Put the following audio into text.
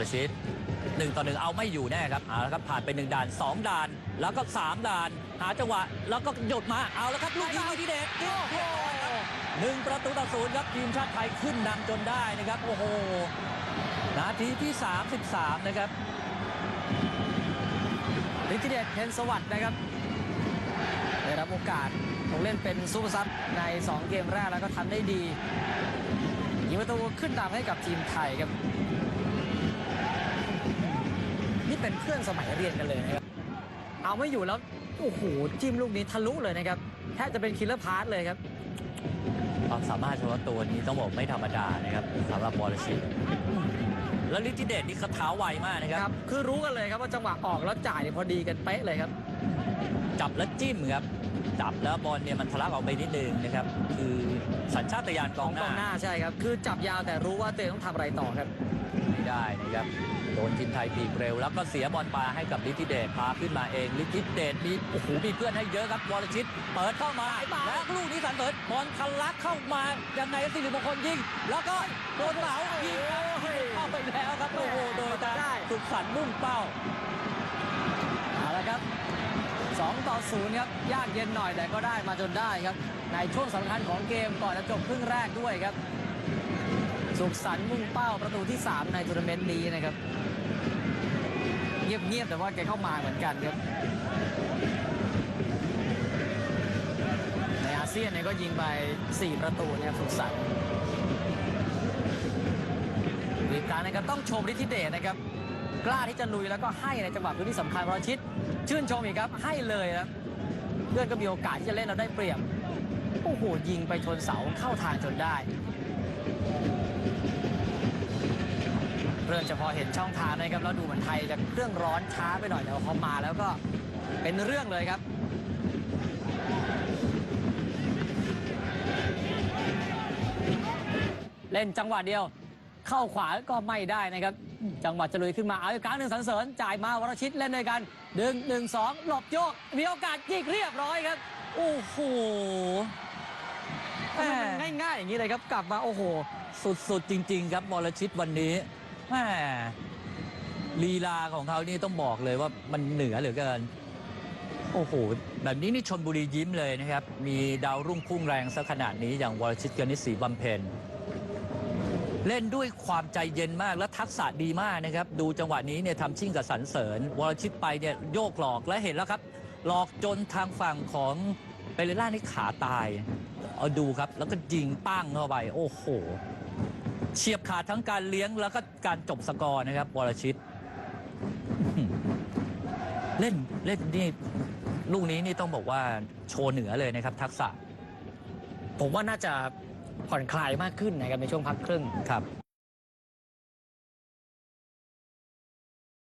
รชิตหนึ่งต่อหนึ่งเอาไม่อยู่แน่ครับเอาละครับผ่านไปหนึ่งด่านสองด่าน แล้วก็สามด่าน หาจังหวะ แล้วก็หยดมาเอาแล้วครับลูกยิงลูกที่เด็ดหนึ่งประตูต่อศูนย์ครับทีมชาติไทยขึ้นนำจนได้นะครับโอ้โหนาทีที่ 33 นะครับฤทธิเดชเพนสวัสดิ์นะครับได้รับโอกาสลงเล่นเป็นซูเปอร์ซับใน 2 เกมแรกแล้วก็ทำได้ดียิงประตูขึ้นตามให้กับทีมไทยครับ นี่เป็นเพื่อนสมัยเรียนกันเลยนะครับเอาไม่อยู่แล้วโอ้โหจิ้มลูกนี้ทะลุเลยนะครับแทบจะเป็นคิลเลอร์พาร์ทเลยครับความสามารถเฉพาะตัวนี้ต้องบอกไม่ธรรมดานะครับสำหรับบอลชิตแล้วลิทธิเดชนี่เขาเท้าไวมากนะคครัรับบคือรู้กันเลยครับว่าจังหวะออกแล้วจ่ายเนี่ยพอดีกันเป๊ะเลยครับ จับแล้วจิ้มครับจับแล้วบอลเนี่ยมันทะลักออกไปนิดนึงนะครับ คือสัญชาตญาณกกอองงหกองหน้าน้าใช่ครับ คือจับยาวแต่รู้ว่าตัวเองต้องทำอะไรต่อครับไม่ได้นะครับโดนทีมไทยปีกเร็ว แล้วก็เสียบอลปาให้กับลิทธิเดชพาขึ้นมาเองลิทธิเดชมีโอ้โหมีเพื่อนให้เยอะครับวรชิต เปิดเข้ามาสายบาสแล้วลูกนี้สันเปิดบอลทะลักเข้ามายังไงก็สิริมงคลยิงแล้วก็โดนเหลายิงครับเข้าไปแล้วครับโอ้โหโดยตาสุขสันต์มุ่งเป้าเอาละครับ 2 ต่อ 0 ครับ ยากเย็นหน่อยแต่ก็ได้มาจนได้ครับ ในช่วงสำคัญของเกมก่อนจะจบครึ่งแรกด้วยครับ สุขสันต์มุ่งเป้าประตูที่ 3 ในทัวร์นาเมนต์นี้นะครับ เงียบๆแต่ว่าแกเข้ามาเหมือนกันครับในอาเซียนเนี่ยก็ยิงไป 4 ประตูนะครับสุขสันต์อีกครั้งนะครับต้องชมฤทธิเดชนะครับ กล้าที่จะลุยแล้วก็ให้ในจังหวะพื้นที่สำคัญวรชิต ชื่นชมอีกครับให้เลยครับเพื่อนก็มีโอกาสที่จะเล่นเราได้เปรียบโอ้โหยิงไปชนเสาเข้าทางจนได้ เริ่มจะพอเห็นช่องทางนะครับแล้วดูเหมือนไทยจะเครื่องร้อนช้าไปหน่อยแต่ว่าพอมาแล้วก็เป็นเรื่องเลยครับเล่นจังหวะเดียว เข้าขวาก็ไม่ได้นะครับ จังหวะจะลุยขึ้นมาเอาอีกครั้งหนึ่งสันเสริญจ่ายมาวรชิตเล่นด้วยกันดึงหนึ่งสองหลบโยก มีโอกาสยิงเรียบร้อยครับ โอ้โหทำไมมันง่ายๆอย่างนี้เลยครับ กลับมาโอ้โห สุดๆจริง ๆ ครับบอลชิตวันนี้แหมลีลาของเขานี่ต้องบอกเลยว่ามันเหนือเหลือเกินโอ้โห แบบนี้นี่ชนบุรียิ้มเลยนะครับ มีดาวรุ่งพุ่งแรงซะขนาดนี้อย่างวรชิตกนิษฐ์ศรีบำเพ็ญ เล่นด้วยความใจเย็นมากและทักษะดีมากนะครับ ดูจังหวะนี้เนี่ยทำชิ่งกับสันเสริญ วรชิตไปเนี่ยโยกหลอกและเห็นแล้วครับ หลอกจนทางฝั่งของเปเรล่านี่ขาตาย เอาดูครับ แล้วก็ยิงปั้งเข้าไป โอ้โห เฉียบขาดทั้งการเลี้ยงแล้วก็การจบสกอร์นะครับวรชิต เล่นเล่นนี่ลูกนี้นี่ต้องบอกว่าโชว์เหนือเลยนะครับ ทักษะ ผมว่าน่าจะ ผ่อนคลายมากขึ้นนะครับในช่วงพักครึ่งครับ